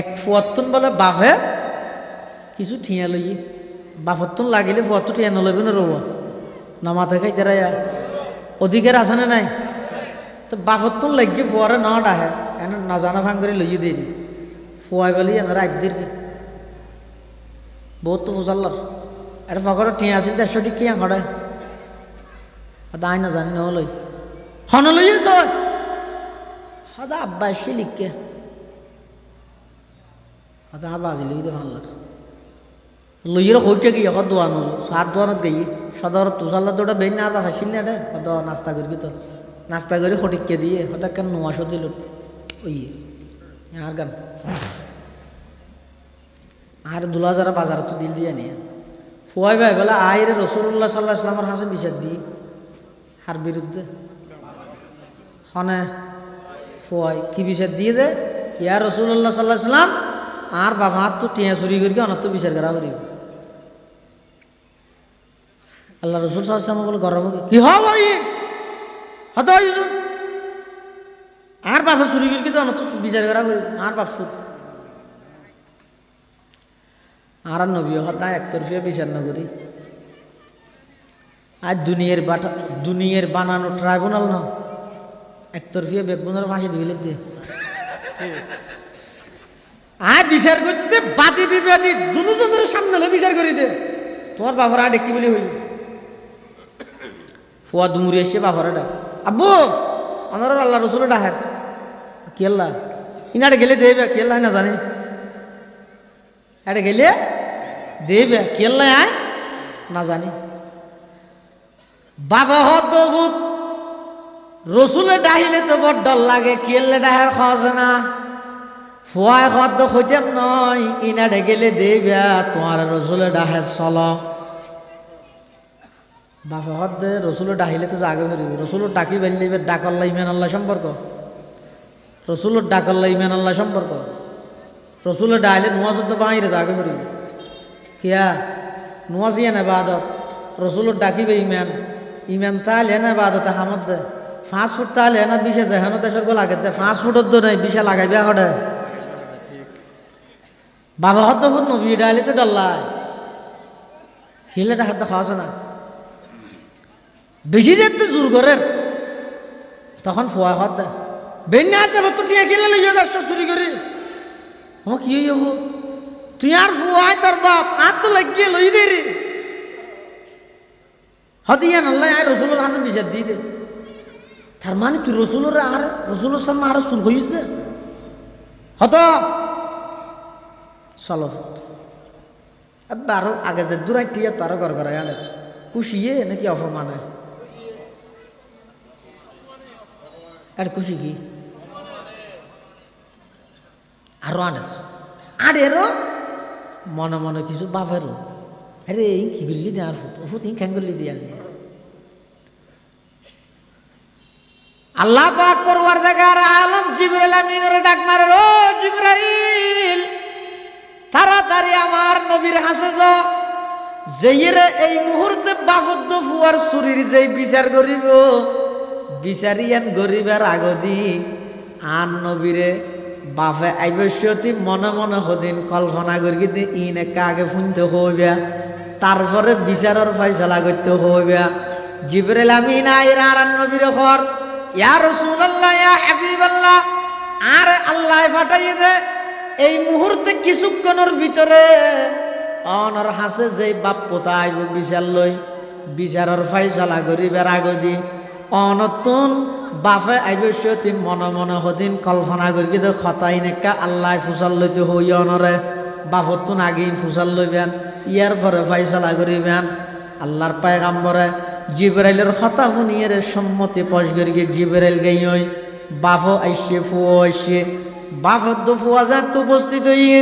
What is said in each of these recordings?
এক ফুয়াত্তন বলে বাফে কিছু ঠিয়া লই বাফত্তন লাগিলে ফুয়াত্তর ঠিয়া নলইবে না রব না মাথা খাইতে রায়া। অধিকার আছে না নাই? তো বাফত্তন লাগিয়ে ফুয়ারে না ডাহে, এনে না জানা ভাঙ করে লইয়ে দিয়ে ফুয়াই বলি এনারা একদিন বহুত তো বুঝাল্লার এটা ফকর টিয়া আছিল, দেড়শো টি কি আঙড়ে আই না জানি না লই হন লই তো সদা আব্বা এসে লিখকে সদা আব্বা আজি লই দে লইয়ের গিয়ে হদ দোয়ান সাত দোয়ানত গিয়ে সদর তুষাল্লা দোটা বেন না আবার হাসিল না নাস্তা করি তো নাস্তা করে হটিককে দিয়ে হদা কেন নোয়াশো দিল ওই আর গান আর দুলা যারা বাজার তো দিল দিয়ে নিয়ে ফুয়াই ভাই বলে আইরে রসুল্লাহ সাল্লাহ ইসলামের হাসে বিচার দিয়ে হার বিরুদ্ধে হনে ফুয়াই কি বিচার দিয়ে দে ইয়া রসুল্লাহ সাল্লাহ ইসলাম আর বাবা তো টিয়া চুরি করি অনার তো বিচার করা করি আল্লাহ রসুল সাল্লাম বলে গরম কি হত আর বাপা চুরি করি তো অনার তো বিচার করা করি আর বাপ সুর আর নবী হতা একতরফিয়া বিচার না করি। আর দুনিয়ার বাটা, দুনিয়ার বানানো ট্রাইব্যুনাল না। একতরফিয়া বেগবুনের ফাঁসি দিবিলে দিয়ে আর বিচার করতে, বাদি বিবাদী দুজনের সামনে হলে বিচার করি দে। তোমার বাবার আডে কি বলি হইল? ফুয়া দুমুরি এসে বাবার ডাক আব্বু, আমার আল্লাহ রসুল ডাহার কি আল্লাহ? ইনারে গেলে দেবে, কি আল্লাহ না জানে? এটা গেলে দেবে কেল্লা আয়? না জানি। বাবা হত রসুলে ডাহিলে তো বড় ডর লাগে কেল্লে ডাহার খাওয়া না। ফুয়ায় হত হইতেন নয় ইনারে গেলে দেবে তোমার রসুলে ডাহে চল বাবা হত দে রসুলে ডাহিলে তো আগে ফেরিব রসুলের ডাকি বেরিয়ে ডাকল্লা ইমান আল্লাহ সম্পর্ক? রসুলের ডাকল্লা ইমান আল্লাহ সম্পর্ক? রসুলের ডাইলে নোয়াজ তো বাইরে যাগে করিব কিয়া? নোয়াজ ইয়ে না বাদত রসুলের ডাকিবে ইমান। ইমান তাল এনে বাদতে হামত দে। পাঁচ ফুট তাল এনে বিশে যেহেন দেশের গোল আগে দে। পাঁচ ফুটত তো নাই বিশে লাগাইবে আগতে বাবা হত ফুট নবী ডাইলে তো ডাল্লাই। হিলে ডাকাত খাওয়া না? বেশি যেতে জোর করের তখন ফোয়া হত দে। বেন্যা আছে তো টিয়া কিনে লইয়া দেড়শো চুরি করি। ও কি হইব? তুই আর ফুয়াই তোর বাপ আর তো লাগিয়ে লই দে রে। হদিয়া নাল্লাই আর রসুলের হাসে বিচার দিয়ে দে। তার মানে তুই রসুলের আর, রসুলের সামনে আর সুর হইছে? হত। চলফত আরও আগে যে দূরাই টিয়া তারও ঘর ঘরে আনে। খুশিয়ে নাকি অপমানে আর খুশি কি? আরও আনে। আনের আড়েরও মনে মনে কিছু বাপেরও আরে এই কি করলি দে আর ফুট। ফুট ইং করলি দিয়ে আছে আল্লাহ পাক পরওয়ার দেখার আলম জিবরাইল আমিনের ডাক মারে ও জিবরাইল তাড়াতাড়ি আমার নবীর হাসে য। যেইরে এই মুহূর্তে বাফদ্দ ফুয়ার চুরির যেই বিচার করিব, বিচারিয়ান গরিবের আগদি আন নবীরে বাপে আইবস্যতি মনে মনে হদিন কল্পনা করি ইন একা আগে শুনতে হইবে, তারপরে বিচারের ফয়সলা করতে হইবে। জিবরেল আমিন আইর আর নবীর ঘর, ইয়া রাসূলুল্লাহ, ইয়া হাবিবাল্লাহ, আর আল্লাহ ফাটাইয়ে দে। এই মুহূর্তে কিছুক্ষণের ভিতরে অনর হাসে যে বাপ পোতা আইব বিচার লই। বিচারের ফয়সলা করিবার আগদি অনতুন বাপে আইবস্যতি মনে মনে হদিন কল্পনা করি কিন্তু খতাই নেকা আল্লাহ ফুসাল লইতে হই অনরে। বাপতুন আগেই ফুসাল লইবেন, ইয়ার পরে ফাইসলা করিবেন। আল্লাহর পায়গাম্বরে জিবরাইলের কথা শুনিয়ে সম্মতি পশ করি জিবরাইল গেই বাফ আইসে ফুয়ো আইসে। বাফর তো ফুয়া যায় তো উপস্থিত হইয়ে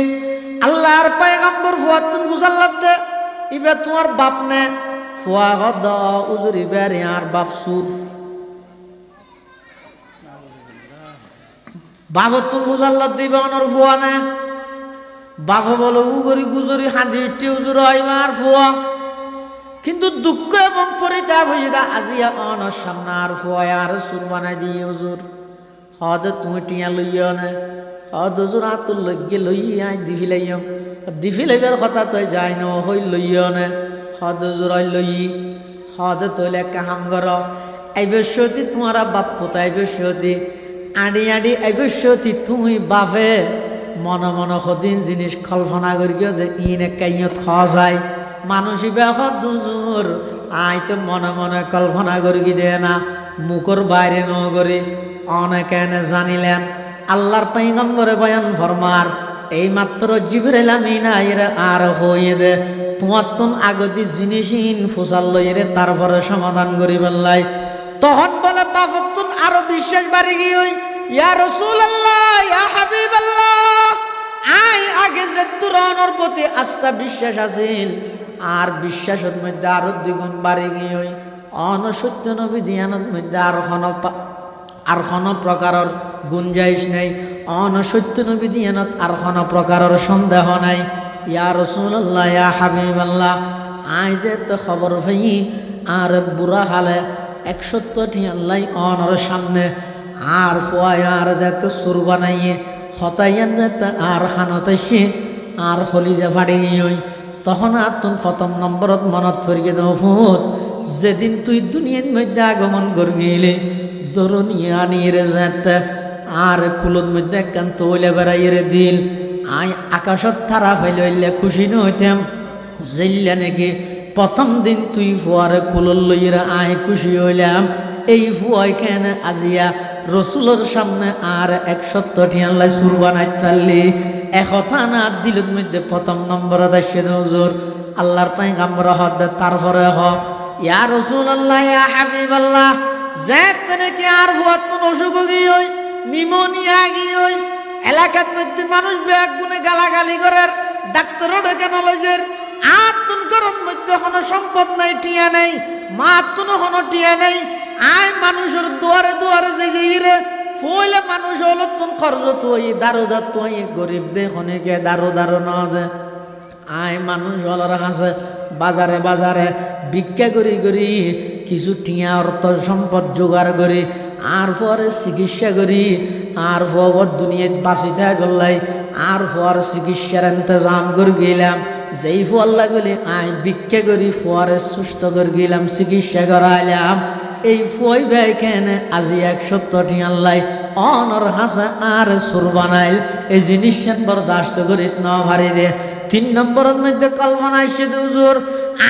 আল্লাহর পায়গাম্বর ফুয়াতুন ফুসাল লাগতে ইবে তোমার বাপ নে, ফুয়া গদ উজুরি বের আর বাপ সুর। বাঘতুল মুজাল্লাদ দিবে অনর ফুয়া না বাঘ বলো উগরি গুজরি হাঁদি উঠি উজুর আইমার ফুয়া। কিন্তু দুঃখ এবং পরিতাপ দা আজিয়া অনর সামনে আর ফুয়া আর সুর বানাই দিয়ে উজুর হদ তুমি টিয়া লইয়া নে দুজোর আতুল লইগে লই আই দি ফিলাইম দি ফিলাইবার কথা তই যাই ন, হই লইও নে হদুজুর লই হদ তৈলে কাহাম কর আইবস্যতি তোমারা বাপ পোতা আইবস্যতি আডি আডি আইবস্যতি তুমি বাপে। মনে মনে সদিন জিনিস কল্পনা করি ইন কাইয় থ যায়। মানুষই বেহর দুজোর, আই তো মনে মনে কল্পনা করি দে না, মুখর বাইরে ন অনেকে জানিলেন, আল্লাহর পাইগম্বরে বয়ান ফরমার এই মাত্র জিবরেল আর হইয়ে দে আগতি জিনিসহীন ফুসাল লইরে তারপরে সমাধান করি বললাই তখন বলে বাফতুন আরও বিশ্বাস বাড়ি গিয়ে ইয়া রসুল আল্লাহ আই আগে যে তুরনের প্রতি আস্থা বিশ্বাস আছিল, আর বিশ্বাসের মধ্যে আরও দ্বিগুণ বাড়ি গিয়ে অনসত্য নবী দিয়ানোর মধ্যে আর খন আর কোনো প্রকারের গুঞ্জাইশ নাই। অনসত্য নবী দিয়ানত আর কোনো প্রকারের সন্দেহ নাই। ইয়া রসুল্লাহ ইয়া হাবিব আল্লাহ যে তো খবর ভাই আর বুড়া হালে একসত্তরটি আল্লাহ অনর সামনে। আর ফোয়াই আর যাতে সুর বানাইয়ে, হতাইয়ান যাতে আর খানতাইছে আর হলিজা ফাড়ি ওই। তখন আর তুন প্রথম নম্বরত মনত ফরিয়ে দেব ফুট যেদিন তুই দুনিয়ার মধ্যে আগমন করগিলে দরুনিয়ে আনিয়ে যাতে আর কুলোর মধ্যে একখান তৈলে বেড়াইয়ে দিল। আই আকাশত তারা ফেলে খুশি নইতাম। জেল্লা নাকি প্রথম দিন তুই ফুয়ারে কুলর লইরা আয় খুশি হইলাম। এই ফুয়াই কেন আজিয়া রসুলোর সামনে আর এক সত্তরটি আল্লাহ সুর বানাই চাললি একথা না দিলের মধ্যে প্রথম নম্বর দাসে নজর। আল্লাহর পাই গাম্বর হদ তারপরে হ। ইয়া রসুল আল্লাহ ইয়া হাবিব আল্লাহ যে নাকি আর তুন অসুখ গিয়ে নিমোনিয়া গিয়ে এলাকার মধ্যে মানুষ ব্যাগ গুনে গালাগালি করার ডাক্তারও ডেকে নলেজের আতুন করন মধ্যে কোনো সম্পদ নাই, টিয়া নাই, মা তুন কোনো টিয়া নাই। আয় মানুষের দুয়ারে দুয়ারে যে যে ইরে, ফইলে মানুষ হলো তুন খরচ তুই দারো দার তুই গরিব দে খনিকে দারো দারো ন দে। আয় মানুষ হলর হাসে, বাজারে বাজারে ভিক্ষা করি করি কিছু টিয়া অর্থ সম্পদ জোগাড় করি, আর পরে চিকিৎসা করি, আর পর দুনিয়াত বাঁচি থাকলাই আর পর চিকিৎসার ইন্তজাম করে গেলাম। যেই ফল্লা গলি আয় ভিক্ষা করি, পরে সুস্থ করে গেলাম, চিকিৎসা করাইলাম। এই ফই ভাই কেন আজি এক সত্তরটি আল্লাহ, অনর হাসা আর সুর বানাইল, এই জিনিস বরদাস্ত করি ন ভারি দে। তিন নম্বরের মধ্যে কল্পনা এসে হুজুর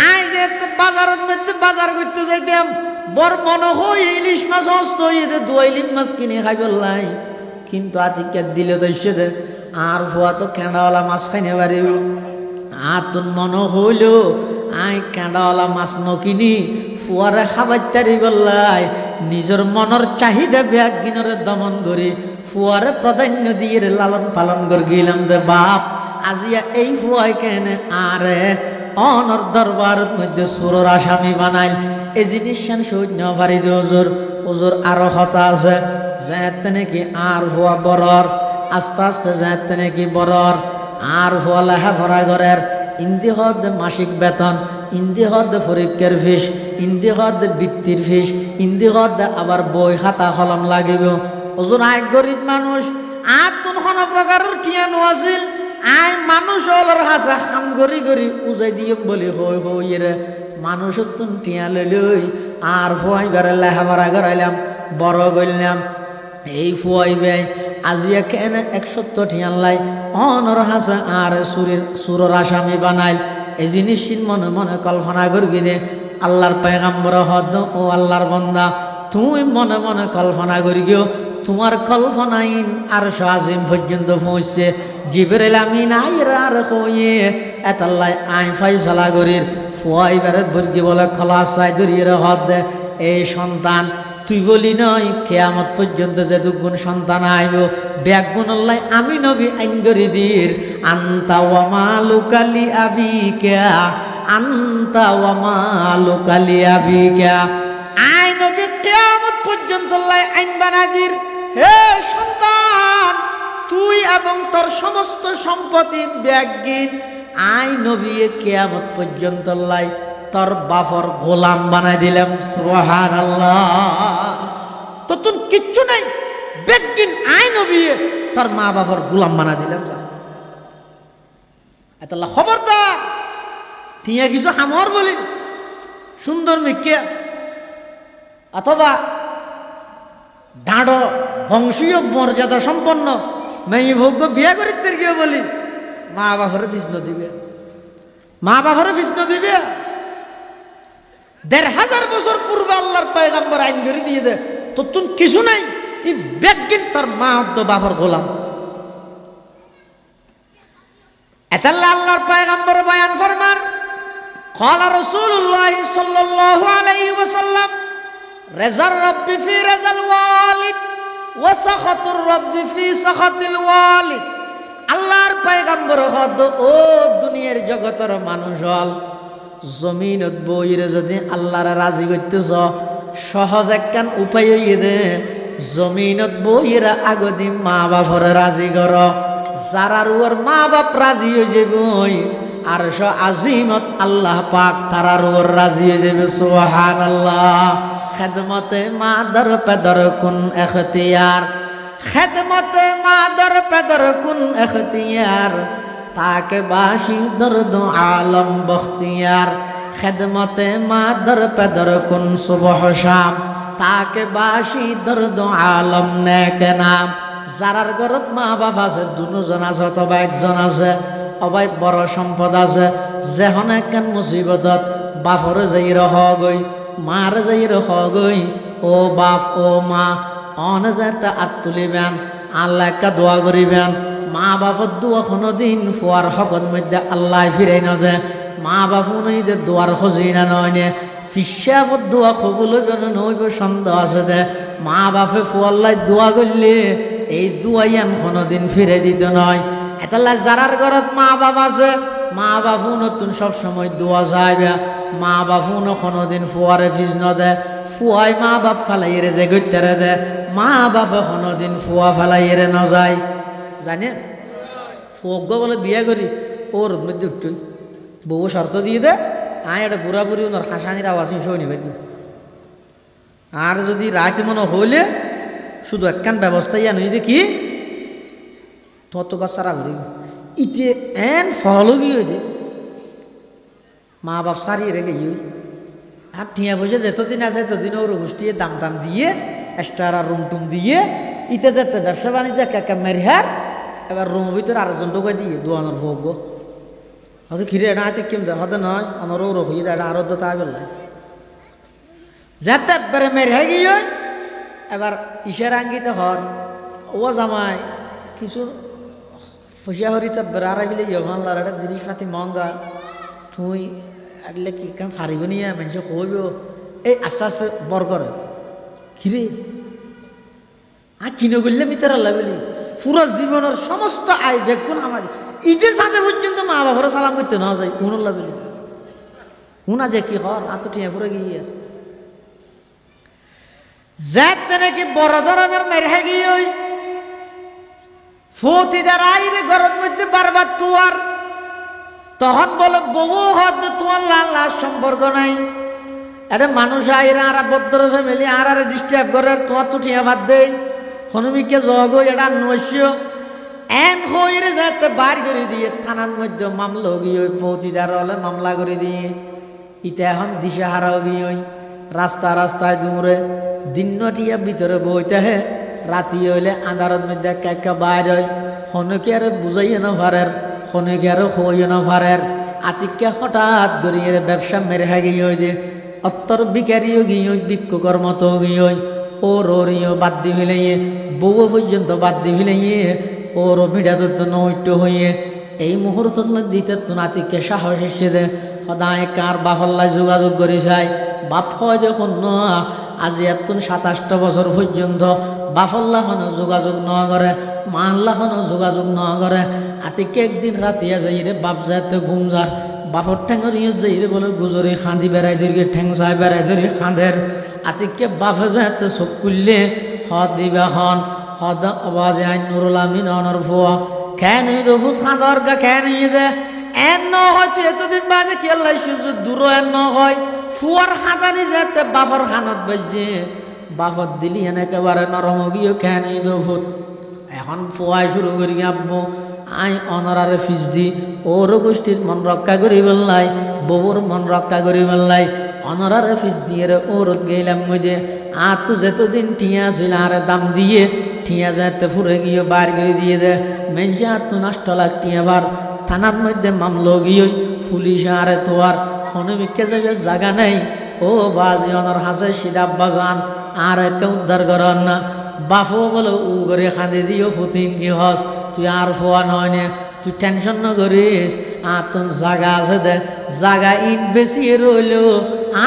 আয় যে বাজারের বাজার করতে যাইতাম। বর মনে হই ইলিশ মাছ হইয়ে দুয়াই ইলিশ মাছ কিনে খাই বললাই। কিন্তু আতিকা দিলে তো দে, আর ফুয়া তো কেঁড়াওয়ালা মাছ খাইনে পারি আর তোর মনে হইল আই কেঁড়াওয়ালা মাছ নকিনি ফুয়ারে খাবাইতারি বললাই। নিজের মনের চাহিদা ব্যাগ গিনরে দমন করি, ফুয়ারে প্রাধান্য দিয়ে লালন পালন করে গেলাম দে বাপ। আজিয়া এই ফুয়াই কেনে, আরে অনর দরবারের মধ্যে সুরর আসামি বানাইল। এই জিনিস সৈন্য ভারি দে ওজোর ওজোর আরও হতা আছে। যেতে নাকি আর ফুয়া বরর, আস্তে আস্তে যেতে নাকি বরর, আর ফুয়া লেখা ভরা ঘরের। ইন্দি হদ মাসিক বেতন, ইন্দি হদ পরীক্ষার ফিস, ইন্দি হদ বৃত্তির ফিস, ইন্দি হদ আবার বই খাতা কলম লাগিব। ওজন আয় গরিব মানুষ আর তুন কোন প্রকারের টিয়ানো আছিল আয় মানুষ অলর হাসা খাম গরি গরি উজাই দিয়ে বলি, হই হই রে মানুষ তুন টিয়া লই আর ফুয়াই বেড়ে লেখাপড়া করাইলাম বড় করলাম এই ফুয়াই বে আজিয়া কেন একসত্তর টিয়াল্লাই অনর হাসা আর সুরের, সুরর আসামি বানাইল। এই জিনিস মনে মনে কল্পনা করি দে আল্লাহর পেগাম্বর হদ ও আল্লাহর বন্দা, তুই মনে মনে কল্পনা করি গিয়েও তোমার কল্পনাইন আর সাজিম পর্যন্ত পৌঁছছে জিবরেল আমি নাই আর হইয়ে এতাল্লাই আই ফাইসলা করির। ফুয়াই বেড়ে বর্গি বলে, খলাস চাই ধরিয়ে হদ দে। এই সন্তান, তুই বলি নয়, কেয়ামত পর্যন্ত যে দুগুণ সন্তান আইব। ব্যাগ গুণল্লাই আমি নবী আইন করি দির। আন্তা ওয়ামা লোকালি আবি কেয়া আন্তা ওয়ামা লোকালি আবি কেয়া আই নবী পর্যন্ত লাই আইন বানাদির হে সন্তান, তুই এবং তোর সমস্ত সম্পত্তি ব্যাগিন আই নবী কেয়ামত পর্যন্ত লাই তোর বাফর গোলাম বানাই দিলাম সুহান তো তুমি কিচ্ছু নাই বেগিন আই নবিয়ে তার মা বাবার গুলাম বানা দিলাম, যা। এতলা খবরদার তিয়া কিছু হামর বলি সুন্দর মিকে, অথবা ডাঁড় বংশীয় মর্যাদা সম্পন্ন। মেয়ে ভোগ্য বিয়ে করিতে গিয়ে বলি? মা বাপরে বিষ্ণু দিবে। মা বাপরে বিষ্ণু দিবে। দেড় হাজার বছর পূর্বে আল্লাহর পায়গাম্বর আইন ধরে দিয়ে দে তো তুমি কিছু নাই এই ব্যাগিন তার মা অর্ধ বাপর গোলাম। এতাল্লা আল্লাহর পয়গাম্বর বয়ান ফরমান, কলা রসুল্লাহ সাল্লাহ আলাইহি ওয়াসাল্লাম রেজার রব্বি ফি রেজাল ওয়ালিদ ওয়া সাখাতুর রব্বি ফি সাখাতিল ওয়ালিদ। আল্লাহর পয়গম্বর হদ, ও দুনিয়ার জগতের মানুষ হল, জমিনত বইরে যদি আল্লাহর রাজি করতে সহজ একখান উপায় হইয়ে দে, জমিনত বইরে আগদি মা বাপর রাজি কর। যারা রুয়ার মা বাপ রাজি হয়ে যাবে ওই আর আজিমত আল্লাহ পাক তারা রুয়ার রাজি হয়ে যাবে সোহান আল্লাহ খেদমতে মা দর পেদর কুন এখতিয়ার? খেদমতে মা দর পেদর কুন এখতিয়ার? তাকে বাসি দর্দ আলম বখতিয়ার। খেদমতে মা দর পেদর কুন সুবহ শাম? তাকে বাসি দর্দ আলম নেক নাম। যারার ঘরত মা বাপ আছে, দুজন আছে অথবা একজন আছে, অবাই বড় সম্পদ আছে। যেহন একখান মুসিবতত বাপরে যাই রহ গই মার যাই রহ গই ও বাপ, ও মা, অনে যাতে আত তুলিবেন আল্লাহ একটা দোয়া করিবেন। মা বাপর দোয়া কোনো দিন ফুয়ার হকত মধ্যে আল্লাহ ফিরাই নদে। মা বাপু নই যে দোয়ার না নয় নে ফিসাফত দোয়া কবুল হইব নইব সন্দেহ আছে দে। মা বাপে ফুয়াল্লাই দোয়া করলে এই দোয়াইয়ান কোনোদিন ফিরে দিত নয় এতাল্লা যারার ঘরত মা বাপ আছে। মা বাপু নতুন সব সময় দোয়া যাইবে মা ন কোনোদিন ফুয়ারে ফিজ নদে ফুয়াই মা বাপ ফালাইয়েরে যে গইতারে দে। মা বাপে কোনোদিন ফুয়া ফালাইয়েরে ন যায়। জানে? ফুয়জ্ঞ বলে বিয়ে করি। ওর মধ্যে উঠছই বউ শর্ত দিয়ে দে। আয় এটা বুড়া বুড়ি ওনার হাসানির আওয়াজ শুই নিবে আর যদি রাত মনে হইলে শুধু একখান ব্যবস্থা ইয়া নই দেখি। তত গাছ সারা ভরি ইতে এন ফলগি হই দে মা বাপ সারিয়ে রেখে ইই আর ঠিয়া পয়সা যতদিন আছে ততদিন ওর গোষ্ঠীর দাম দাম দিয়ে এক্সট্রা রুম টুম দিয়ে। ইতে যেতে ব্যবসা বাণিজ্য, একা মেরিহার এবার রুমের ভিতরে আরেকজন ঢোকাই দিয়ে দোয়ানোর ভোগ্য হয়তো খিরে এটা হাতে কেম দেয় হতে নয় অনরও রহি দেয় এটা আরও তো তাই বললাই যাতে মেরে গিয়ে এবার ইশার আঙ্গিতে হর ও জামাই, কিছু পয়সা হরিতে বেড়ারা বিলে লার একটা জিনিসপাতি মহঙ্গা তুই আটলে কি কারণ ফারিব নিয়ে মানুষ কইব এই আস্তে আস্তে বর করে আ কিনে করলে ভিতরে আল্লাহ বলি পুরো জীবনের সমস্ত আয় বেগুন আমার ঈদের সাথে পর্যন্ত মা বাবার সালাম করতে না যায় কোন আল্লাহ বলি শুনা যে কি হর আত টিয়া পুরো গিয়ে যাতে নাকি বড় ধরনের মেরে গিয়ে ফতিদার আইরে ঘরের মধ্যে বারবার তুয়ার, তখন বলে বহু হদ তোমার লাল লাল সম্পর্ক নাই। এটা মানুষ আইরা আর বদ্র ফ্যামিলি আর আর ডিস্টার্ব করে তোমার তো টিয়া বাদ দেই। হনুমিকে জগ এটা নৈশ্য এন হইরে যাতে বার করে দিয়ে থানার মধ্যে মামলা গিয়ে ফৌতিদার হলে মামলা করে দিয়ে, ইটা এখন দিশা হারাও গিয়ে রাস্তা রাস্তায় দূরে দিনটিয়া ভিতরে বইতে হে রাতি হইলে আন্ধারের মধ্যে একা বাইর হয়। হনুকে আর বুঝাইয়ে না পারের হনুকে আর হইয়ে না পারের আতিকে হঠাৎ গড়িয়ে ব্যবসা মেরে হয়ে গিয়ে দে অত্তর বিকারিও গিয়ে বিক্ষকর মতো গিয়ে ও রোরিও বাদ দি ফেলাইয়ে বউ পর্যন্ত বাদ দি ফেলাইয়ে ওর মিডা তো নৈট্য হইয়ে এই মুহূর্তের মধ্যে তো নাতিকে সাহস এসে দে। সদায় কার বাহল্লায় যোগাযোগ করি চাই। বাপ হয় দেখুন ন আজি এত সাতাশটা বছর পর্যন্ত বাফল্লাখনও যোগাযোগ ন করে মাল্লাখনও যোগাযোগ ন করে আতিকে একদিন রাতিয়া যাই রে বাপ যাতে ঘুম যার। বাপর ঠেঙর ইয়ে যাই রে বলে গুজরে খাঁদি বেড়াই ধরি ঠেং চাই বেড়াই ধরি খাঁদের। আতিকে বাপে যাতে চোখ খুললে, হদ দিবা হন, হদ আওয়াজে আইন নুরুল আমিন অনর ফুয়া কেন রফুত খাঁদর গা কেন দে এন ন হয়তো এতদিন বাজে কি আল্লাহ সুযোগ দূর এন ন হয়? ফুয়ার খাঁদানি যাতে বাপর খানত বাজে বাফত দিলি হেন একেবারে নরম গিয়ে কেন ফুট এখন ফোয়াই শুরু করি আব্বু। আই অনরারে ফিস দি। ওর গোষ্ঠীর মন রক্ষা করি বেল্লাই, বউর মন রক্ষা করি বেল্লাই। অনরারে ফিস দিয়ে রে ওরত গেলাম মধ্যে আর তো যেতদিন টিয়া ছিল, আরে দাম দিয়ে ঠিয়া যাতে ফুরে গিয়ে বার করে দিয়ে দে। আর তো নষ্ট লাগ টিয়া বার থানার মধ্যে মামলো গিয়ে পুলিশ আরে তোয়ার হনুমিককে যাবে জায়গা নেই। ও বাজি অনর হাসে সিদাব বাজান আর একে উদ্ধার করার না। বাফো বলে, উ করে খাঁদে দিও ফুতিন কি হস? তুই আর ফোয়া নয় নে, তুই টেনশন ন করিস। আর তোর জাগা আছে দে, জাগা ইট বেশি রইল।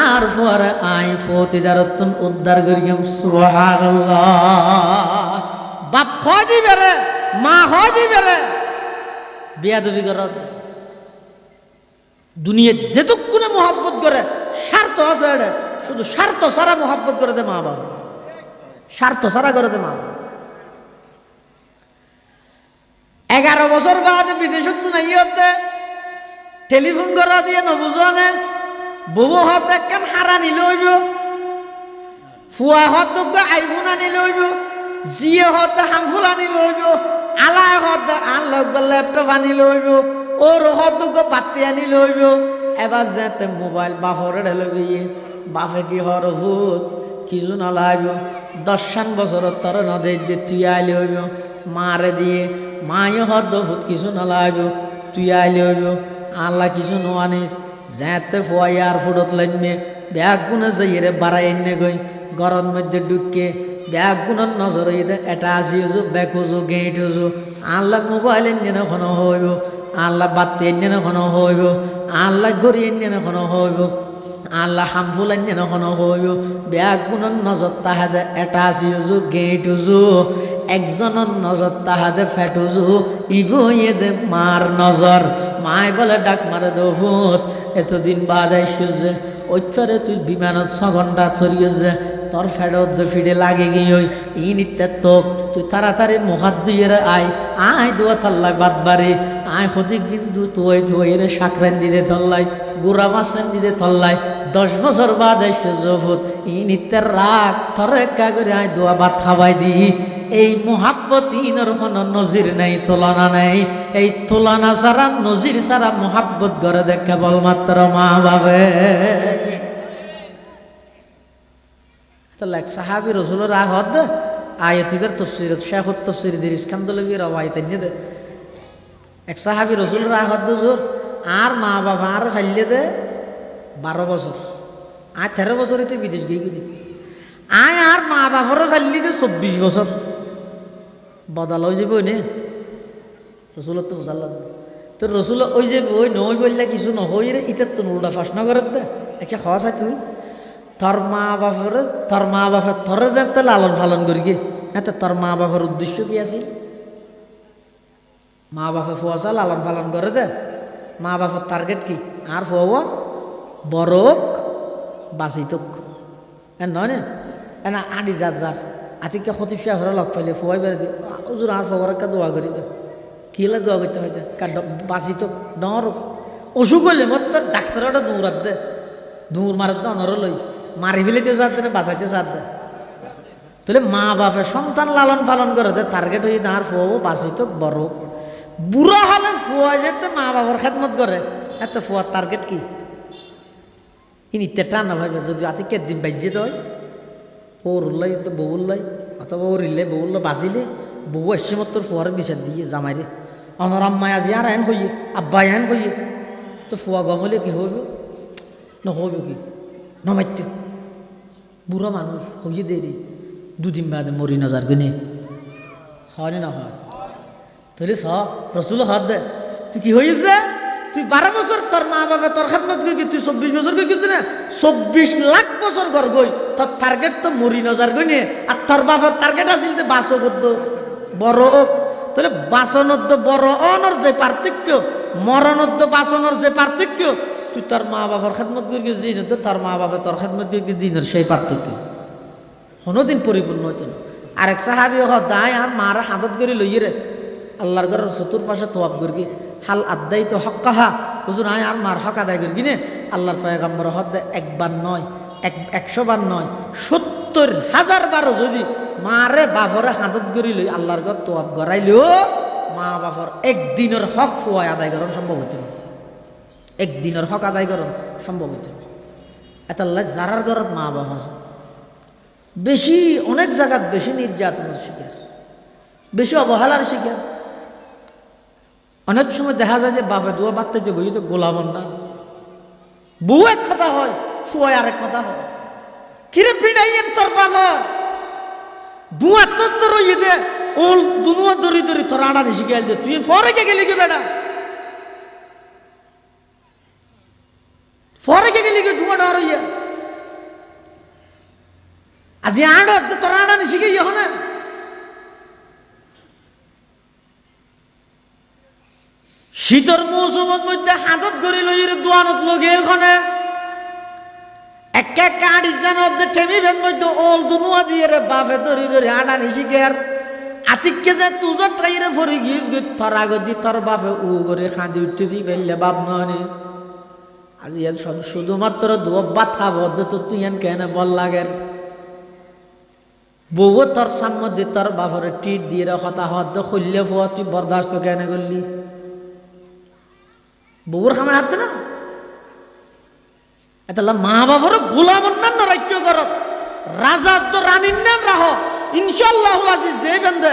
আর পরে আই ফতিদার তুন উদ্ধার করি বাপ হয় দিবে রে, মা হয় দিবে রে। বিয়া দবি কর। দুনিয়া যেতক্ষণে মহাব্বত করে, স্বার্থ আছে এটা শুধু স্বার্থ সারা মহাব্বত করে দে মা বাবা। স্বার্থ সারা করে দে মা এগারো বছর বাদে বিদেশত তো নাই হতে। টেলিফোন করা দিয়ে নবুজনে ববু হত একখান হারা নিলে হইব ফুয়া হত আইফোন আনিলে হইব জিয়ে হত হামফুল আনিলে হইব হত আন লগ ল্যাপটপ আনিলে হইব ওর হত বাতি আনিলে হইব এবার যেতে মোবাইল বাফরে ঢেলে গিয়ে বাফে কি হর ভূত কিছু নলাইব দশান বছর তর নদী দিয়ে তুই আইলে হইব, মারে দিয়ে, মায়ে হদ ভূত কিছু নলাইব তুই আইলে হইব, আল্লাহ কিছু নোয়ানিস যেতে ফুয়াই আর ফুটত লাগবে, ব্যাগ গুণে যাইয়ে বাড়াই এনে গই গরম মধ্যে ঢুকে ব্যাগ গুণের নজর এটা আসি হজু ব্যাগ হজু গেট হজু আল্লাহ মোবাইল এনে কোনো হইব। আল্লাহ বাতি এনে কোনো হইব। আল্লাহ ঘড়ি এনে কোনো হইব। আল্লাহ হামফুল এনে কোনো হইব। ব্যাগ নজর তাহাদে এটা আসি হজু গেট হজু একজনের নজর তাহাদে ফেট হজু ইগো দে মার নজর। মায় বলে ডাক মারে দোভূত এতদিন বাদ আইসুস যে ঐশ্বরে তুই বিমানত ছ ঘণ্টা চড়িয়ে যে তোর ফেরত ফিরে লাগে গিয়ে ওই ই নিত্যের তোক। তুই তাড়াতাড়ি মুখাত দুইয়ের আয় আয় দুয়া থাল্লাই বাদ বাড়ি, আয় হদিক কিন্তু তুই তুই রে সাকরেন দিতে থল্লাই গুড়া মাসেন দিতে থল্লাই দশ বছর বাদ জফুত ই নিত্যের রাগ থর একা করে আয় দোয়া ভাত খাবাই দি। এই মোহাব্বত ইনর কোনো নজির নেই, তুলনা নেই। এই তুলনা ছাড়া, নজির ছাড়া মোহাব্বত করে দেখ কেবলমাত্র মা বাবে তাহলে এক সাহাবি রসুলের রাগ হদ আয়তিবের তফসির শেখ তফসির দির ইস্কান্দলবি রবাই তেনে দে। এক সাহাবি রসুলের রাগ হদ জোর আর মা বাবা আর ফাইলে দে বারো বছর। আর তেরো বছর এতে বিদেশ গিয়ে গিয়ে আয় আর মা বাবার ফাইলি দে চব্বিশ বছর। বদল হয়ে যাবে নে। রসুলত তো মুসাল্লা তো রসুল ওই যে ওই নই বললে কিছু নহই রে, ইতার তো উল্টা ফাঁসনা করে দে। আচ্ছা হস তুই? তোর মা বাপের তোর মা বাপের তোরে যাতে লালন পালন করি কি হ্যাঁ তোর মা বাপের উদ্দেশ্য কি আছে? মা বাপে ফুয়াশা লালন পালন করে দে। মা বাপের টার্গেট কি? আর ফুয়াব? বরক, বাঁচিতক। হ্যাঁ নয় না? এনা আদি যার যার আতিকে সতীশ ঘরে লগ পাইলে ফুয়াই বেড়ে দি ওজোর আর ফুয়ার একটা দোয়া করি দে। কিলে দোয়া করতে হয় কার বাঁচিতক ডর অসুখ হইলে মত তোর ডাক্তারটা দৌড়াত দে। দৌড় মারাত অনর লই মারি ফেলিতে যাতে না বাঁচাইতে সাথ। দে তাহলে মা বাপে সন্তান লালন পালন করে টার্গেট হয়ে তাহার ফুয়াবো বাঁচিতক বড়। বুড়া হলে ফুয়া যেতে মা বাবার খেদমত করে। এত ফুয়ার টার্গেট কি? ইনি তেটা না ভাবে যদি আতি কে দিন বাজিয়ে দেয়। ওর উল্লাই তো বউ উল্লাই অথবা ওর ইলে বউ উল্লা বাজিলে, বউ এসে মতো ফুয়ার বিচার দিয়ে জামাইরে। অনর আম্মাই আজি আর এন হইয়ে, আব্বাই এন হইয়ে। তো ফুয়া গমলে কি হইব? নহইব কি? নমাইতে বুড়া মানুষ হইয়ে দেরি দুদিন বাদে মরি নজার গুনে হয় না হয় তাহলে স রসুল হাত দে। তুই কি হয়েছে তুই বারো বছর তোর মা বাবা তোর খাতমত গই তুই চব্বিশ বছর গই গেছিস না? চব্বিশ লাখ বছর ঘর গই তোর টার্গেট তো মরি নজার গই নে আর তোর বাবার টার্গেট আছিল যে বাসো করত বড় ওক তাহলে বাসনত বড় অনর যে পার্থক্য মরণত বাসনের যে পার্থক্য তুই তোর মা বাবার খাতমত করি দিন তোর মা বাবা তোর খাতমত করি দিনের সেই পার্থক্য। কোনোদিন পরিপূর্ণ হইতো না। আরেক সাহাবি হ দায় আর মারা হাতত করে লইয়ে রে। আল্লাহর ঘরের চতুর পাশে তোয়াব করি হাল আদাই তো হক্কাহা। হুজুর, আয় আর মার হক আদায় করি আল্লাহর পয়গাম্বর হদ একবার নয়, এক, একশো বার নয়, সত্তর হাজার বারও যদি মারে বাপরে হাতত গড়ি লই, আল্লাহর ঘর তোয়াব গড়াইলেও মা বাপর একদিনের হক ফুয়ায় আদায় করার সম্ভব হইতে না। একদিনের হক আদায় করার সম্ভব হইতে। না এত আল্লাহ যারার ঘরত মা বাবা আছে। বেশি, অনেক জায়গাত বেশি নির্যাতনের শিকার, বেশি অবহেলার শিকার। অনেক সময় দেখা যায় যে বাপে দুয়া বাড়তে যে বই তো গোলামন না বউ এক কথা হয় ফুয়াই আরেক কথা হয়। কিরে পিড়াইয়েন তোর বাবার বুয়া তোর তোর দে, ওল দুনুয়া দরি দরি তোর আড়া নিশি গেল দে। তুই ফরে গেলি কি বেটা? কে ডুয়া ডর ইয়ে আজি আড় তোর আড়া নিশি গে ইয়ে না শীতর মৌসুমের মধ্যে হাতত গড়ি লই দোয়ানত লগে এখানে এক এক কাঁড়ি যেন ঠেমি ভেন মধ্যে ওল দুনুয়া দিয়ে রে বাপে ধরি ধরি আনা নিশি গের আতিককে যে তুজর টাইরে ফরি গই থর আগদি থর বাপে উ করে খাঁদি উঠতে দি বাপ নয় আজি ইয়ান শুধুমাত্র দুয়াত খাব তো তুই ইয়ান কেন বল লাগের? বউ তোর সামনে তোর বাপরে টিট দিয়ে কথা হত খুললে ফুয়া, তুই বরদাস্ত কেন করলি? বউর খামে হাত না। এতালা মা বাবার গোলাম অন্যান্য রাজ্য করত রাজা তো রানীর নাম রাহ ইনশাল্লাহ আজিজ দেবেন দে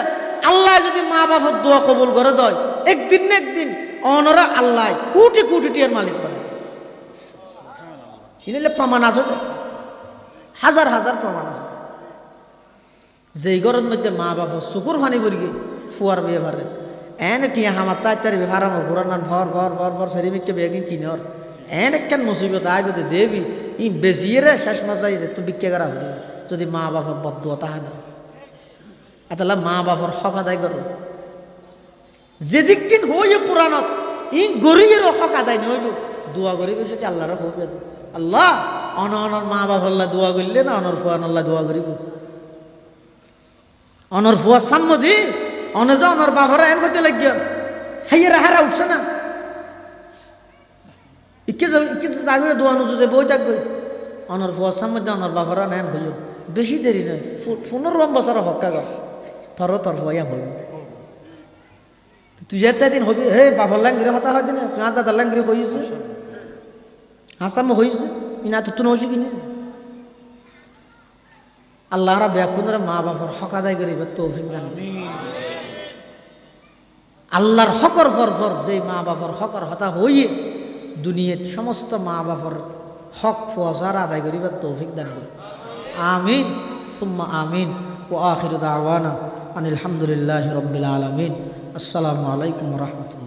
আল্লাহ যদি মা বাবার দোয়া কবুল করে দেয়, একদিন না একদিন অনরা আল্লাহ কোটি কোটি টিয়ার মালিক বলে এগুলো প্রমাণ আছে তো? হাজার হাজার প্রমাণ আছে। যেই ঘরের মধ্যে মা বাবা চকুর ফানি পড়ি ফুয়ার বিয়ে ভারে এন টিয়া হামার তাই তার বিভার আমার ঘুরার নান ভর ভর ভর ভর সেরি মিকে বেগে কিনর এন একখান মুসিবত আইব দে দেবি ই বেশিয়ে রে শেষ মজাই দে তুই বিক্কে করা হরি যদি মা বাবার বদুয়া তাহা না। এতলা মা বাবার হক আদায় করো যেদিক কিন কোরআনত ই গরিয়েরও হক আদায় নইল দোয়া করি বেশি আল্লাহর হোক আল্লাহ, অন অনর মা বাবা আল্লাহ দোয়া করলে না, অনর ফুয়ান আল্লাহ দোয়া করিব। অনর ফুয়া সাম্মদি অনে যে অনর বাবারা এন করতে লাগিয়ে হাইয়েরা হারা উঠছে না। ইকে ইকে জাগে দোয়ানো যে বই থাকবে, অনর ফুয়া সাম্মদি অনর বাবারা নেন হইল বেশি দেরি নয় পনেরো বছর হক্কা গর থর তর হইয়া হইব। তুই যেতে দিন হবি, হে বাবার লাঙ্গিরে হতা হয় দিন, তুই দাদার লাঙ্গিরে হইছে। হাসাম হইছে ইনা তো তুন হইছে কিনে। আল্লাহরা ব্যাকুনরা মা বাবার হক আদায় করিব তৌফিক দান আল্লাহর হকর ফর ফর যে মা বাবার হকর হতা হইয়ে দুনিয়ার সমস্ত মা বাবার হক ফসার আদায় করিব তৌফিক দান করি আমিন, সুম্মা আমিন ও আখির দাওয়ানা আনিল হামদুলিল্লাহ রব্বিল আলমিন। আসসালামু আলাইকুম রহমতুল্লাহ।